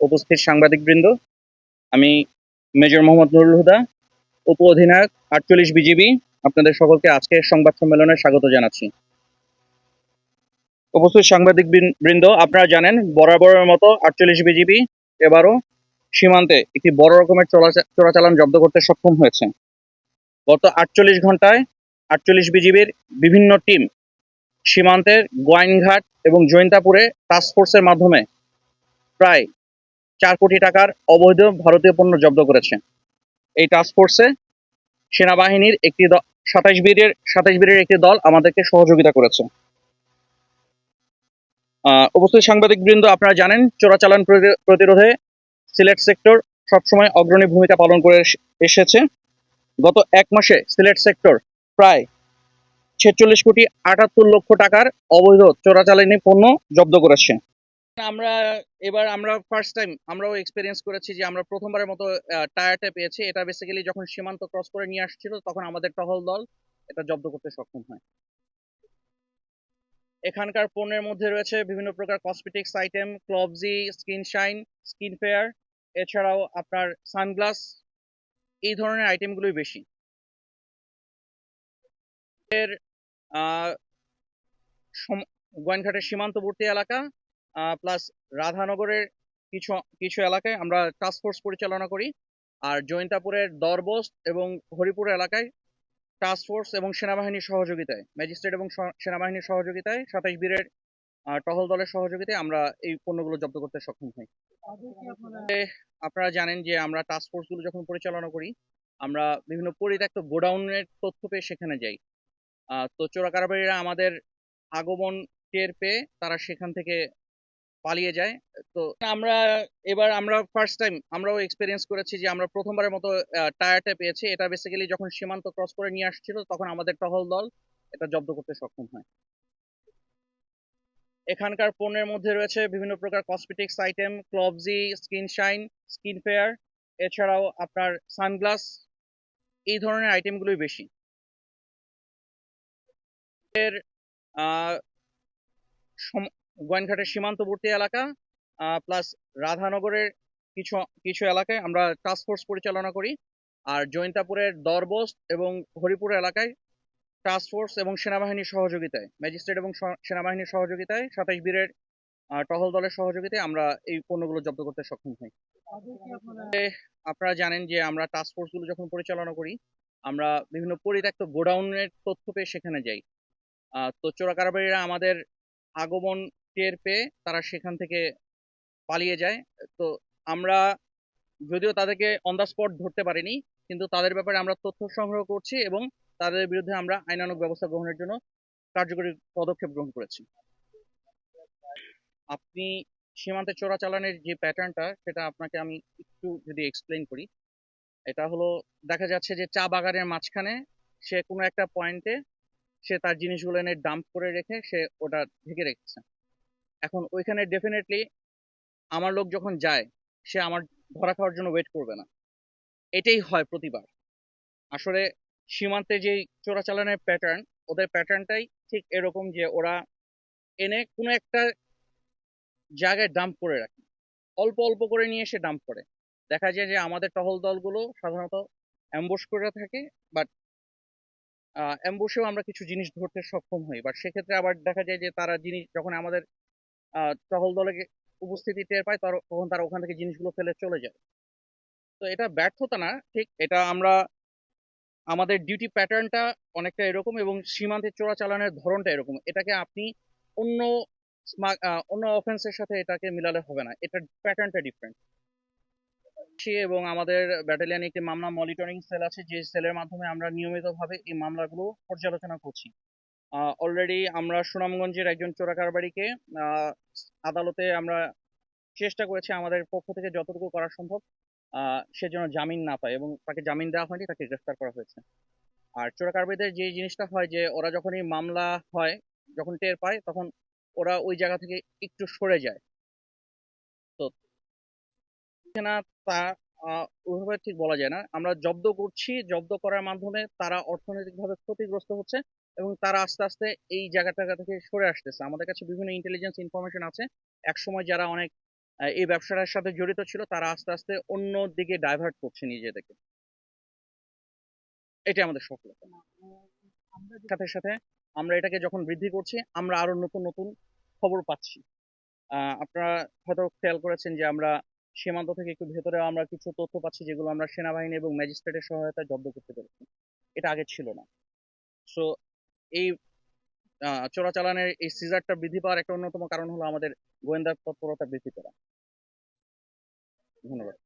উপস্থিত সাংবাদিকবৃন্দ, আমি মেজর মোহাম্মদ নুরুল হুদা, উপ অধিনায়ক, আটচল্লিশ বিজিবি, আপনাদের সকলকে আজকের সংবাদ সম্মেলনে স্বাগত জানাচ্ছি। উপস্থিত সাংবাদিক বৃন- বৃন্দ আপনারা জানেন, বরাবরের মতো আটচল্লিশ বিজিবি এবারও সীমান্তে একটি বড় রকমের চোরাচা- চোরাচালান জব্দ করতে সক্ষম হয়েছে। গত আটচল্লিশ ঘন্টায় আটচল্লিশ বিজিবির বিভিন্ন টিম সীমান্তের গোয়াইনঘাট এবং জৈন্তাপুরে টাস্ক ফোর্সের মাধ্যমে প্রায় চার কোটি টাকার অবৈধ ভারতীয় পণ্য জব্দ করেছে। এই টাস্ক ফোর্সে সেনাবাহিনীর একটি সাতাইশ বীরের সাতাইশ বীরের একটি দল আমাদেরকে সহযোগিতা করেছে। উপস্থিত সাংবাদিক বৃন্দ আপনারা জানেন, চোরাচালান প্রতি- প্রতিরোধে সিলেট সেক্টর সবসময় অগ্রণী ভূমিকা পালন করে এসেছে। গত এক মাসে সিলেট সেক্টর প্রায় ছেচল্লিশ কোটি আটাত্তর লক্ষ টাকার অবৈধ চোরাচালানি পণ্য জব্দ করেছে। আমরা এবার আমরা ফার্স্ট টাইম আমরাও এক্সপিরিয়েন্স করেছি যে আমরা প্রথমবারের মতো টায়ারটা পেয়েছি। এটা বেসিক্যালি যখন সীমান্ত ক্রস করে নিয়ে আসছিল, তখন আমাদের টহল দল এটা জব্দ করতে সক্ষম হয়। এখানকার পণ্যের মধ্যে রয়েছে বিভিন্ন প্রকার কসমেটিক্স আইটেম ক্লবজি স্কিন শাইন স্কিন ফেয়ার এছাড়াও আপনার সানগ্লাস এই ধরনের আইটেমগুলোই বেশি। এর সম- সীমান্তবর্তী এলাকা প্লাস রাধানগরের কিছু কিছু এলাকায় আমরা টাস্ক ফোর্স পরিচালনা করি। আর জৈন্তাপুরের দরবস্ত এবং হরিপুর এলাকায় টাস্ক ফোর্স এবং সেনাবাহিনীর সহযোগিতায় ম্যাজিস্ট্রেট এবং সেনাবাহিনীর সহযোগিতায়, সাতাইশ বীরের টহল দলের সহযোগিতায় আমরা এই পণ্যগুলো জব্দ করতে সক্ষম হই। আপনারা জানেন যে আমরা টাস্ক ফোর্সগুলো যখন পরিচালনা করি, আমরা বিভিন্ন পরিত্যক্ত গোডাউনের তথ্য পেয়ে সেখানে যাই। তো চোরা কারবারিরা আমাদের আগমন টের পেয়ে তারা সেখান থেকে পালিয়ে যায়। তো আমরা এবার আমরা ফার্স্ট টাইম আমরাও এক্সপিরিয়েন্স করেছি যে আমরা প্রথমবারের মতো টায়ারটা পেয়েছি। এটা বেসিক্যালি যখন সীমান্ত ক্রস করে নিয়ে আসছিল, তখন আমাদের টহল দল এটা জব্দ করতে সক্ষম হয়। এখানকার পণ্যের মধ্যে রয়েছে বিভিন্ন প্রকার কসমেটিক্স আইটেম ক্লবজি স্কিন শাইন স্কিন ফেয়ার এছাড়াও আপনার সানগ্লাস এই ধরনের আইটেমগুলোই বেশি। এর গোয়াইনঘাটের সীমান্তবর্তী এলাকা প্লাস রাধানগরের কিছু কিছু এলাকায় আমরা টাস্ক ফোর্স পরিচালনা করি। আর জৈন্তাপুরের দরবস্ত এবং হরিপুর এলাকায় টাস্ক ফোর্স এবং সেনাবাহিনীর সহযোগিতায় ম্যাজিস্ট্রেট এবং সেনাবাহিনীর সহযোগিতায় সাতাইশ বীরের টহল দলের সহযোগিতায় আমরা এই পণ্যগুলো জব্দ করতে সক্ষম হই। আপনারা জানেন যে আমরা টাস্ক ফোর্সগুলো যখন পরিচালনা করি, আমরা বিভিন্ন পরিত্যক্ত গোডাউনের তথ্য পেয়ে সেখানে যাই। তো চোরা কারবারিরা আমাদের আগমন টের পেয়ে তারা সেখান থেকে পালিয়ে যায়। তো আমরা যদিও তাদেরকে অন দ্য স্পট ধরতে পারিনি, কিন্তু তাদের ব্যাপারে আমরা তথ্য সংগ্রহ করছি এবং তাদের বিরুদ্ধে আমরা আইনানুগ ব্যবস্থা গ্রহণের জন্য কার্যকরী পদক্ষেপ গ্রহণ করেছি। আপনি সীমান্তে চোরাচালানের যে প্যাটার্নটা সেটা আপনাকে আমি একটু যদি এক্সপ্লেন করি। এটা হলো, দেখা যাচ্ছে যে চা বাগানের মাঝখানে সে কোনো একটা পয়েন্টে সে তার জিনিসগুলো এনে ডাম্প করে রেখে সে ওটা ঢেকে রেখেছে। এখন ওইখানে ডেফিনেটলি আমার লোক যখন যায়, সে আমার ধরা খাওয়ার জন্য ওয়েট করবে না। এটাই হয় প্রতিবার। আসলে সীমান্তে যে চোরাচালানের প্যাটার্ন ওদের প্যাটার্নটাই ঠিক এরকম যে ওরা এনে কোনো একটা জায়গায় ডাম্প করে রাখে। অল্প অল্প করে নিয়ে এসে ডাম্প করে। দেখা যায় যে আমাদের টহল দলগুলো সাধারণত অ্যাম্বুশ করে থাকে বাট অ্যাম্বুশেও আমরা কিছু জিনিস ধরতে সক্ষম হই। বাট সেক্ষেত্রে আবার দেখা যায় যে তারা জিনিস, যখন আমাদের টহল দলে উপস্থিতি টের পায় তখন তারা ওখান থেকে জিনিসগুলো ফেলে চলে যায়। তো এটা ব্যর্থতা না, ঠিক? এটা আমরা আমাদের ডিউটি প্যাটার্নটা অনেকটা এরকম এবং সীমান্তে চোরাচালানের ধরনটা এরকম। এটাকে আপনি অন্য অন্য অফেন্সের সাথে এটাকে মিলালে হবে না। এটার প্যাটার্নটা ডিফারেন্ট এবং আমাদের ব্যাটালিয়ানে একটি মামলা মনিটরিং সেল আছে, যে সেলের মাধ্যমে আমরা নিয়মিতভাবে এই মামলাগুলো পর্যালোচনা করছি। অলরেডি আমরা সুনামগঞ্জের একজন চোরা কারবারিকে আহ, আদালতে আমরা চেষ্টা করেছি আমাদের পক্ষ থেকে যতটুকু করা সম্ভব সে যেন জামিন না পায় এবং তাকে জামিন দেওয়া হয়নি তাকে গ্রেফতার করা হয়েছে। আর চোরাকারবারিদের যে জিনিসটা হয় যে ওরা যখনই মামলা হয় যখন টের পায় তখন ওরা ওই জায়গা থেকে একটু সরে যায়। তো না তা ওইভাবে ঠিক বলা যায় না। আমরা জব্দ করছি জব্দ করার মাধ্যমে তারা অর্থনৈতিকভাবে ক্ষতিগ্রস্ত হচ্ছে। এবং তারা আস্তে আস্তে এই জায়গাটা থেকে সরে আসতেছে। আমাদের কাছে বিভিন্ন ইন্টেলিজেন্স ইনফরমেশন আছে। এক সময় যারা অনেক এই ব্যবসাটার সাথে জড়িত ছিল, তারা আস্তে আস্তে অন্য দিকে ডাইভার্ট করছে নিজেদেরকে। এটা আমাদের সফলতা। সাথে সাথে আমরা এটাকে যখন বৃদ্ধি করছি, আমরা আরও নতুন নতুন খবর পাচ্ছি। আপনারা হয়তো খেয়াল করেছেন যে আমরা সীমান্ত থেকে একটু ভেতরে আমরা কিছু তথ্য পাচ্ছি, যেগুলো আমরা সেনাবাহিনী এবং ম্যাজিস্ট্রেটের সহায়তায় জব্দ করতে পেরেছি। এটা আগে ছিল না। সো এই চোরাচালানের এই সিজারটা বৃদ্ধি পাওয়ার একটা অন্যতম কারণ হলো আমাদের গোয়েন্দা তৎপরতা বৃদ্ধি করা। ধন্যবাদ।